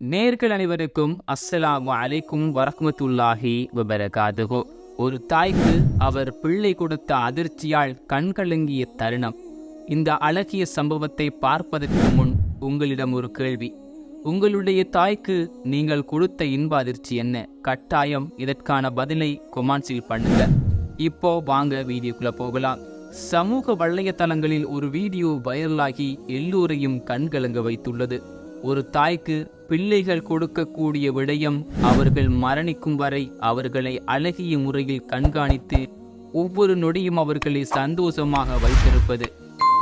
நேர்கள் அனைவருக்கும் அஸ்ஸலாமு அலைக்கும் வரஹ்மத்துல்லாஹி வபரகாதுஹு. ஒரு தாய்க்கு அவர் பிள்ளை கொடுத்த அதிர்ச்சியால் கண்கலங்கிய தருணம். இந்த அழகிய சம்பவத்தை பார்ப்பதற்கு முன் உங்களிடம் ஒரு கேள்வி. உங்களுடைய தாய்க்கு நீங்கள் கொடுத்த இன்ப அதிர்ச்சி என்ன? கட்டாயம் இதற்கான பதிலை கொமான்ஸில் பண்ணுங்க. இப்போ வாங்க வீடியோக்குள்ள போகலாம். சமூக வலைத்தளங்களில் ஒரு வீடியோ வைரலாகி எல்லோரையும் கண்கலங்க வைத்துள்ளது. ஒரு தாய்க்கு பிள்ளைகள் கொடுக்கக்கூடிய விடயம் அவர்கள் மரணிக்கும் வரை அவர்களை அழகிய முறையில் கண்காணித்து ஒவ்வொரு நொடியும் அவர்களை சந்தோஷமாக வைத்திருப்பது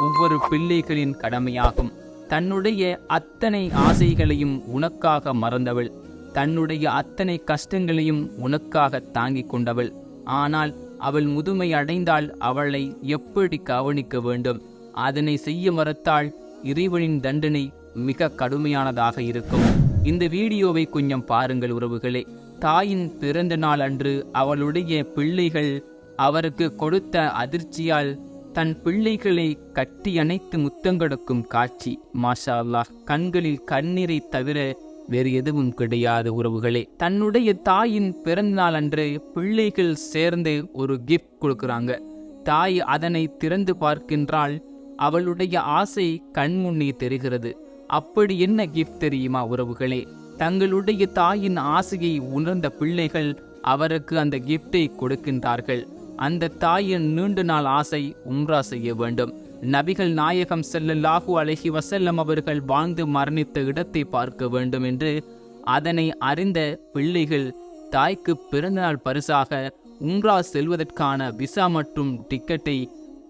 ஒவ்வொரு பிள்ளைகளின் கடமையாகும். தன்னுடைய அத்தனை ஆசைகளையும் உனக்காக மறந்தவள். தன்னுடைய அத்தனை கஷ்டங்களையும் உனக்காக தாங்கிக் கொண்டவள். ஆனால் அவள் முதுமை அடைந்தால் அவளை எப்படி கவனிக்க வேண்டும்? அதனை செய்ய மறுத்தால் இறைவனின் தண்டனை மிக கடுமையானதாக இருக்கும். இந்த வீடியோவை கொஞ்சம் பாருங்கள் உறவுகளே. தாயின் பிறந்த நாள் அன்று அவளுடைய பிள்ளைகள் அவருக்கு கொடுத்த அதிர்ச்சியால் தன் பிள்ளைகளை கட்டி அணைத்து முத்தங்கொடுக்கும் காட்சி. மாஷா அல்லாஹ் கண்களில் கண்ணீரை தவிர வேறு எதுவும் கிடையாது உறவுகளே. தன்னுடைய தாயின் பிறந்தநாள் அன்று பிள்ளைகள் சேர்ந்து ஒரு கிஃப்ட் கொடுக்குறாங்க. தாய் அதனை திறந்து பார்க்கின்றால் அவளுடைய ஆசை கண்முன்னே தெரிகிறது. அப்படி என்ன கிஃப்ட் தெரியுமா உறவுகளே? தங்களுடைய தாயின் ஆசையை உணர்ந்த பிள்ளைகள் அவருக்கு அந்த கிஃப்டை கொடுக்கின்றார்கள். அந்த தாயின் நீண்ட நாள் ஆசை உம்ரா செய்ய வேண்டும். நபிகள் நாயகம் செல்லல்லாஹு அழகி வசல்லம் அவர்கள் வாழ்ந்து மரணித்த இடத்தை பார்க்க வேண்டும் என்று அதனை அறிந்த பிள்ளைகள் தாய்க்கு பிறந்தநாள் பரிசாக உம்ரா செல்வதற்கான விசா மற்றும் டிக்கெட்டை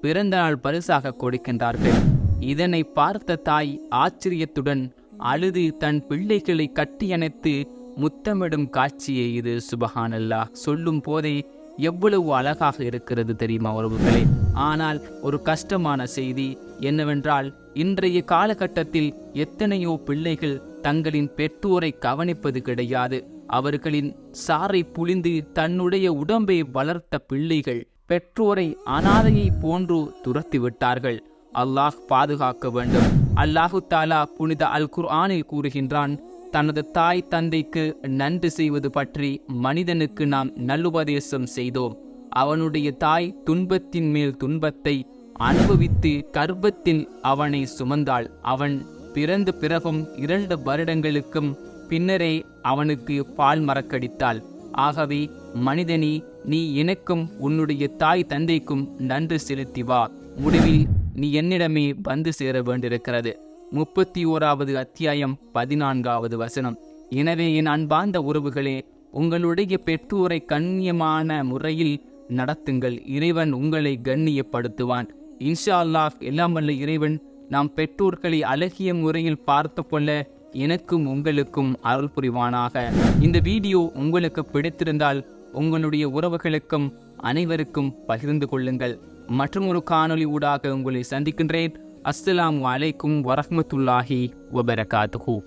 பிறந்தநாள் பரிசாக கொடுக்கின்றார்கள். இதனை பார்த்த தாய் ஆச்சரியத்துடன் அழுது தன் பிள்ளைகளை கட்டியணைத்து முத்தமிடும் காட்சியை இது சுபஹானல்லா சொல்லும் போதே எவ்வளவு அழகாக இருக்கிறது தெரியுமா உறவுகளே? ஆனால் ஒரு கஷ்டமான செய்தி என்னவென்றால் இன்றைய காலகட்டத்தில் எத்தனையோ பிள்ளைகள் தங்களின் பெற்றோரை கவனிப்பது கிடையாது. அவர்களின் சாரை புழிந்து தன்னுடைய உடம்பை வளர்த்த பிள்ளைகள் பெற்றோரை அனாதையை போன்று துரத்திவிட்டார்கள். அல்லாஹ் பாதுகாக்க வேண்டும். அல்லாஹு தாலா புனித அல் குர்ஆனில் கூறுகின்றான் தனது தாய் தந்தைக்கு நன்றி செய்வது பற்றி மனிதனுக்கு நாம் நல்லுபதேசம் செய்தோம். அவனுடைய தாய் துன்பத்தின் மேல் துன்பத்தை அனுபவித்து கர்ப்பத்தில் அவனை சுமந்தாள். அவன் பிறந்த பிறகும் இரண்டு வருடங்களுக்கும் பின்னரே அவனுக்கு பால் மறக்கடித்தாள். ஆகவே மனிதனி நீ எனக்கும் உன்னுடைய தாய் தந்தைக்கும் நன்றி செலுத்தி வா. முடிவில் நீ என்னிடமே வந்து சேர வேண்டியிருக்கிறது. முப்பத்தி ஓராவது அத்தியாயம் பதினான்காவது வசனம். எனவே என் அன்பார்ந்த உறவுகளே உங்களுடைய பெற்றோரை கண்ணியமான முறையில் நடத்துங்கள். இறைவன் உங்களை கண்ணியப்படுத்துவான். இன்ஷா அல்லாஹ் எல்லாம் வல்ல இறைவன் நாம் பெற்றோர்களை அழகிய முறையில் பார்த்து கொள்ள எனக்கும் உங்களுக்கும் அருள் புரிவானாக. இந்த வீடியோ உங்களுக்கு பிடித்திருந்தால் உங்களுடைய உறவுகளுக்கும் அனைவருக்கும் பகிர்ந்து கொள்ளுங்கள். மற்றும் ஒரு காணொலி ஊடாக உங்களை சந்திக்கின்றேன். அஸ்ஸலாமு வலைக்கும் வரஹ்மத்துல்லாஹி வபரகாத்துஹூ.